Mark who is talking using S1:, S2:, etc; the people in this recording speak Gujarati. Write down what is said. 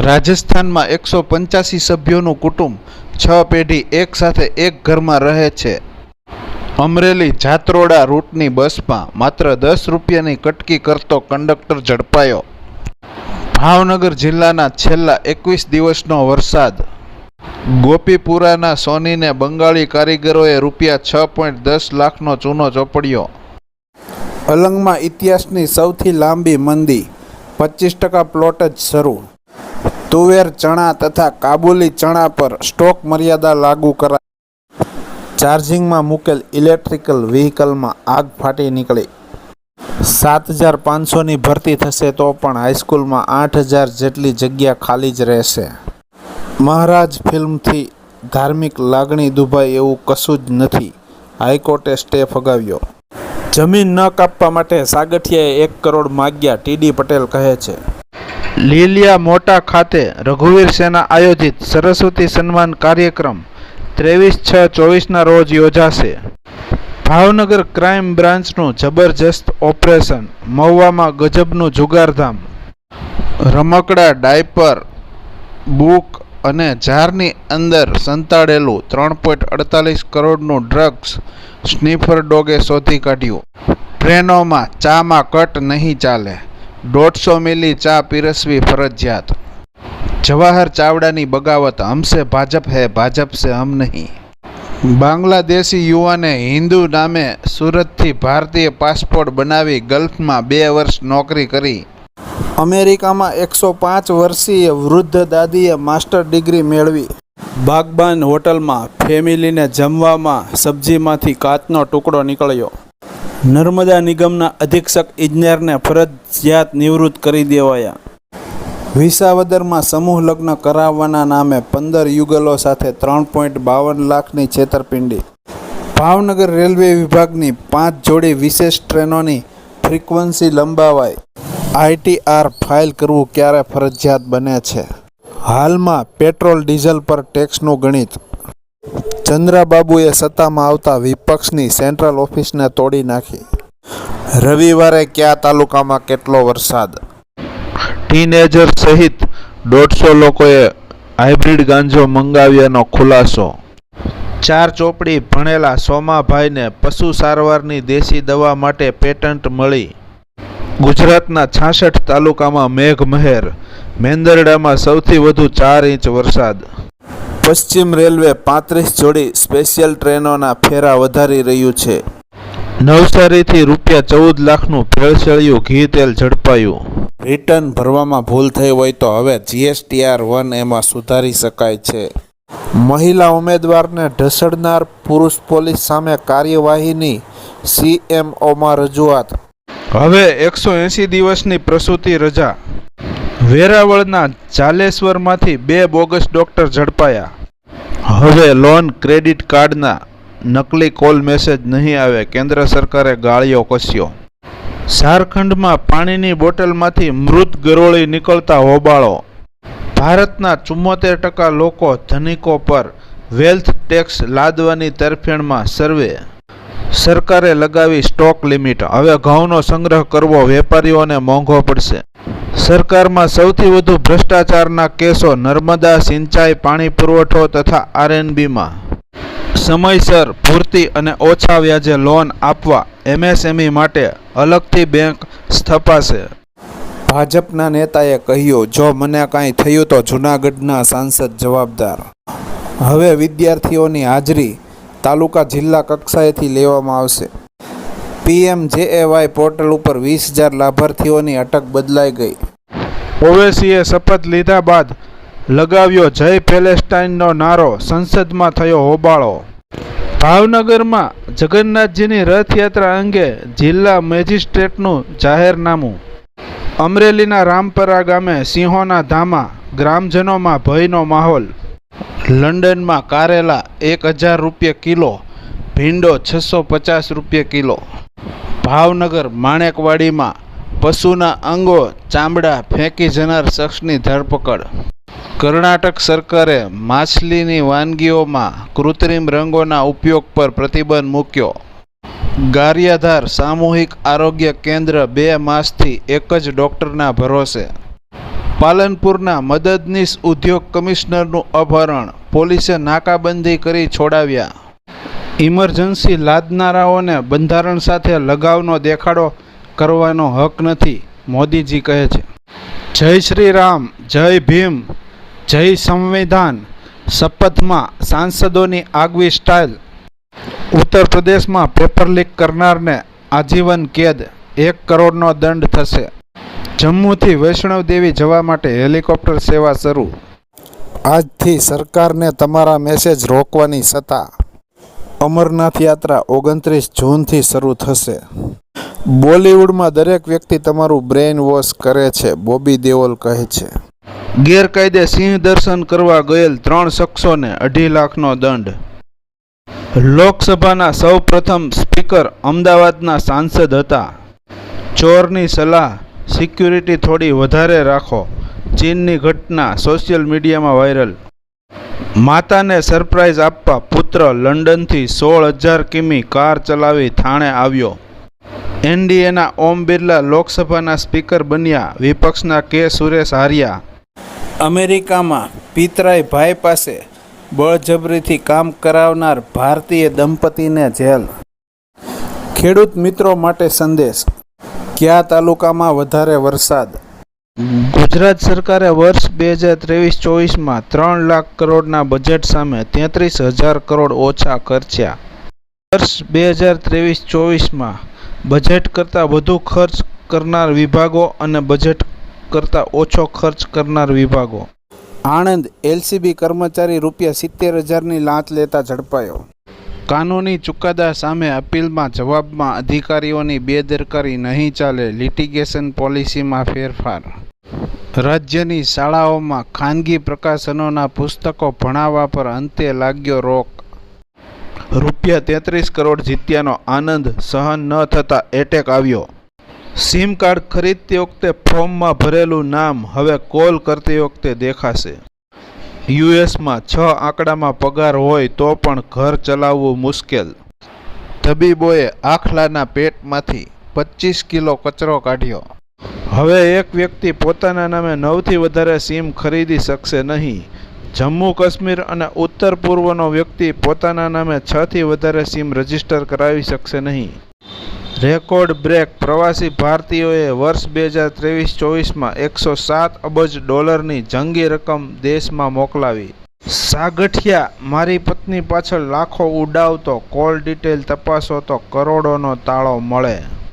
S1: રાજસ્થાનમાં એકસો પંચ્યાસી સભ્યોનું કુટુંબ છ પેઢી એક સાથે એક ઘરમાં રહે છે. અમરેલી જાત્રોડા રૂટની બસમાં માત્ર દસ રૂપિયાની કટકી કરતો કંડક્ટર ઝડપાયો. ભાવનગર જિલ્લાના છેલ્લા એકવીસ દિવસનો વરસાદ. ગોપીપુરાના સોનીને બંગાળી કારીગરોએ રૂપિયા છ પોઈન્ટ દસ લાખનો ચૂનો ચોપડ્યો. અલંગમાં ઇતિહાસની સૌથી લાંબી મંદી, પચીસ ટકા પ્લોટ જ શરૂ. તુવેર ચણા તથા કાબુલી ચણા પર સ્ટોક મર્યાદા લાગુ કરાઈ ચાર્જિંગમાં મૂકેલ ઇલેક્ટ્રિકલ વ્હીકલમાં આગ ફાટી નીકળી. સાત હજાર પાંચસોની ભરતી થશે તો પણ હાઈસ્કૂલમાં આઠ હજાર જેટલી જગ્યા ખાલી જ રહેશે. મહારાજ ફિલ્મથી ધાર્મિક લાગણી દુભાય એવું કશું જ નથી, હાઈકોર્ટે સ્ટે ફગાવ્યો જમીન ન કાપવા માટે સાગઠિયાએ એક કરોડ માગ્યા ટીડી પટેલ કહે છે. લીલિયા મોટા ખાતે રઘુવીર સેના આયોજિત સરસ્વતી સન્માન કાર્યક્રમ ત્રેવીસ છ ચોવીસના રોજ યોજાશે. ભાવનગર ક્રાઇમ બ્રાન્ચનું જબરજસ્ત ઓપરેશન, મહુવામાં ગજબનું જુગારધામ, રમકડા, ડાયપર, બુક અને જારની અંદર સંતાડેલું ત્રણ પોઈન્ટ અડતાલીસ કરોડનું ડ્રગ્સ સ્નીફર ડોગે શોધી કાઢ્યું. ટ્રેનોમાં ચામાં કટ નહીં ચાલે. દોઢસો મિલી ચા પીરસવી ફરજિયાત. જવાહર ચાવડાની બગાવત હમસે ભાજપ હે, ભાજપ સે હમ નહીં. બાંગ્લાદેશી યુવાને હિન્દુ નામે સુરતથી ભારતીય પાસપોર્ટ બનાવી ગલ્ફમાં બે વર્ષ નોકરી કરી. અમેરિકામાં એકસો પાંચ વર્ષીય વૃદ્ધ દાદીએ માસ્ટર ડિગ્રી મેળવી. બાગબાન હોટલમાં ફેમિલીને જમવામાં સબ્જીમાંથી કાચનો ટુકડો નીકળ્યો. નર્મદા નિગમના અધિક્ષક ઇજનેરને ફરજિયાત નિવૃત્ત કરી દેવાયા. વિસાવદરમાં સમૂહ લગ્ન કરાવવાના નામે પંદર યુગલો સાથે ત્રણ પોઈન્ટ બાવન લાખની છેતરપિંડી. ભાવનગર રેલવે વિભાગની પાંચ જોડી વિશેષ ટ્રેનોની ફ્રીક્વન્સી લંબાવાઈ. આઈટીઆર ફાઇલ કરવું ક્યારે ફરજિયાત બને છે? હાલમાં પેટ્રોલ ડીઝલ પર ટેક્સનું ગણિત ચંદ્રાબાબુએ સત્તામાં આવતા વિપક્ષની સેન્ટ્રલ ઓફિસને તોડી નાખી. રવિવારે કયા તાલુકામાં કેટલો વરસાદ? ટીનેજર સહિત દોઢસો લોકોએ હાઇબ્રિડ ગાંજો મંગાવ્યાનો ખુલાસો. ચાર ચોપડી ભણેલા સોમાભાઈને પશુ સારવારની દેશી દવા માટે પેટન્ટ મળી. ગુજરાતના છાસઠ તાલુકામાં મેઘમહેર, મેંદરડામાં સૌથી વધુ ચાર ઇંચ વરસાદ. પશ્ચિમ રેલવે પાંત્રીસ જોડી સ્પેશિયલ ટ્રેનોના ફેરા વધારી રહ્યું છે. નવસારીથી રૂપિયા ચૌદ લાખનું ભેળસેળિયું ઘી તેલ ઝડપાયું. રિટર્ન ભરવામાં ભૂલ થઈ હોય તો હવે જીએસટીઆર વન એમાં સુધારી શકાય છે. મહિલા ઉમેદવારને ઢસડનાર પુરુષ પોલીસ સામે કાર્યવાહીની સીએમઓમાં રજૂઆત. હવે એકસો એંસી દિવસની પ્રસૂતિ રજા. વેરાવળના જાલેશ્વરમાંથી બે બોગસ ડોક્ટર ઝડપાયા. હવે લોન, ક્રેડિટ કાર્ડના નકલી કોલ મેસેજ નહીં આવે, કેન્દ્ર સરકારે ગાળિયો કસ્યો. ઝારખંડમાં પાણીની બોટલમાંથી મૃત ગરોળી નીકળતા હોબાળો. ભારતના ચુમ્મોતેર ટકા લોકો ધનિકો પર વેલ્થ ટેક્સ લાદવાની તરફેણમાં સર્વે. સરકારે લગાવી સ્ટોક લિમિટ. હવે ઘઉંનો સંગ્રહ કરવો, વેપારીઓને મોંઘો પડશે. સરકારમાં સૌથી વધુ ભ્રષ્ટાચારના કેસો નર્મદા, સિંચાઈ, પાણી પુરવઠો તથા આરએનબીમાં. સમયસર, પૂરતી અને ઓછા વ્યાજે લોન આપવા એમએસએમઈ માટે અલગથી બેંક સ્થપાશે. ભાજપના નેતાએ કહ્યું, જો મને કાંઈ થયું તો જૂનાગઢના સાંસદ જવાબદાર. હવે વિદ્યાર્થીઓની હાજરી તાલુકા જિલ્લા કક્ષાએથી લેવામાં આવશે. પીએમજેએવાય પોર્ટલ ઉપર વીસ હજાર લાભાર્થીઓની અટક બદલાઈ ગઈ. ઓવેસીએ શપથ લીધા બાદ લગાવ્યો જય પેલેસ્ટાઇનનો નારો, સંસદમાં થયો હોબાળો. ભાવનગરમાં જગન્નાથજીની રથયાત્રા અંગે જિલ્લા મેજિસ્ટ્રેટનું જાહેરનામું. અમરેલીના રામપરા ગામે સિંહોના ધામા, ગ્રામજનોમાં ભયનો માહોલ. લંડનમાં કારેલા એક હજાર રૂપિયા કિલો, ભીંડો છસો પચાસ રૂપિયા કિલો. ભાવનગર માણેકવાડીમાં પશુના અંગો ચામડા ફેંકી જનાર શખ્સની ધરપકડ. કર્ણાટક સરકારે માછલીની વાનગીઓમાં કૃત્રિમ રંગોના ઉપયોગ પર પ્રતિબંધ મૂક્યો. ગારિયાધાર સામૂહિક આરોગ્ય કેન્દ્ર બે માસથી એક જ ડૉક્ટરના ભરોસે. પાલનપુરના મદદનીશ ઉદ્યોગ કમિશનરનું અપહરણ, પોલીસે નાકાબંધી કરી છોડાવ્યા. ઇમરજન્સી લાદનારાઓને બંધારણ સાથે લગાવનો દેખાડો કરવાનો હક નથી, મોદીજી કહે છે. જય શ્રી રામ જય ભીમ, જય સંવિધાન, શપથમાં સાંસદોની આગવી સ્ટાઇલ. ઉત્તર પ્રદેશમાં પેપર લીક કરનારને આજીવન કેદ, એક કરોડનો દંડ થશે. જમ્મુથી વૈષ્ણવ દેવી જવા માટે હેલિકોપ્ટર સેવા શરૂ.
S2: આજથી સરકારને તમારા મેસેજ રોકવાની સત્તા. અમરનાથ યાત્રા ઓગણત્રીસ જૂનથી શરૂ થશે. બોલિવૂડમાં દરેક વ્યક્તિ તમારું બ્રેઇન વોશ કરે છે, બોબી દેઓલ કહે છે.
S1: ગેરકાયદે સિંહ દર્શન કરવા ગયેલ ત્રણ શખ્સોને અઢી લાખનો દંડ. લોકસભાના સૌ પ્રથમ સ્પીકર અમદાવાદના સાંસદ હતા. ચોરની સલાહ સિક્યુરિટી થોડી વધારે રાખો. ચીનની ઘટના સોશિયલ મીડિયામાં વાયરલ માતાને સરપ્રાઇઝ આપવા પુત્ર લંડનથી સોળ હજાર કિમી કાર ચલાવી થાણે આવ્યો. એનડીએના ઓમ બિરલા લોકસભાના સ્પીકર બન્યા, વિપક્ષના કે સુરેશ હાર્યા. અમેરિકામાં પિતરાઈ ભાઈ પાસે બળજબરીથી કામ કરાવનાર ભારતીય દંપતીને જેલ.
S2: ખેડૂત મિત્રો માટે સંદેશ. કયા તાલુકામાં વધારે વરસાદ?
S1: ગુજરાત સરકારે વર્ષ બે હજાર ત્રેવીસ ચોવીસમાં ત્રણ લાખ કરોડના બજેટ સામે તેત્રીસ હજાર કરોડ ઓછા ખર્ચ્યા. વર્ષ બે હજાર ત્રેવીસ ચોવીસમાં બજેટ કરતાં વધુ ખર્ચ કરનાર વિભાગો અને બજેટ કરતાં ઓછો ખર્ચ કરનાર વિભાગો.
S2: આણંદ એલસીબી કર્મચારી રૂપિયા સિત્તેર હજારની લાંચ લેતા ઝડપાયો.
S1: કાનૂની ચુકાદા સામે અપીલમાં જવાબમાં અધિકારીઓની બેદરકારી નહીં ચાલે લિટિગેશન પોલિસીમાં ફેરફાર રાજ્યની શાળાઓમાં ખાનગી પ્રકાશનોના પુસ્તકો ભણાવવા પર અંતે લાગ્યો રોક. રૂપિયા તેત્રીસ કરોડ જીત્યાનો આનંદ સહન ન થતાં એટેક આવ્યો. સિમ કાર્ડ ખરીદતી વખતે ફોર્મમાં ભરેલું નામ હવે કોલ કરતી વખતે દેખાશે. યુએસમાં છ આંકડામાં પગાર હોય તો પણ ઘર ચલાવવું મુશ્કેલ. તબીબોએ આખલાના પેટમાંથી પચીસ કિલો કચરો કાઢ્યો. હવે એક વ્યક્તિ પોતાના નામે નવથી વધારે સિમ ખરીદી શકશે નહીં. જમ્મુ કાશ્મીર અને ઉત્તર પૂર્વનો વ્યક્તિ પોતાના નામે છથી વધારે સિમ રજિસ્ટર કરાવી શકશે નહીં. રેકોર્ડ બ્રેક, પ્રવાસી ભારતીયોએ વર્ષ બે હજાર ત્રેવીસ ચોવીસમાં એકસો સાત અબજ ડોલરની જંગી રકમ દેશમાં મોકલાવી. સાગઠિયા, મારી પત્ની પાછળ લાખો ઉડાવતો, કોલ ડિટેલ તપાસો તો કરોડોનો તાળો મળે.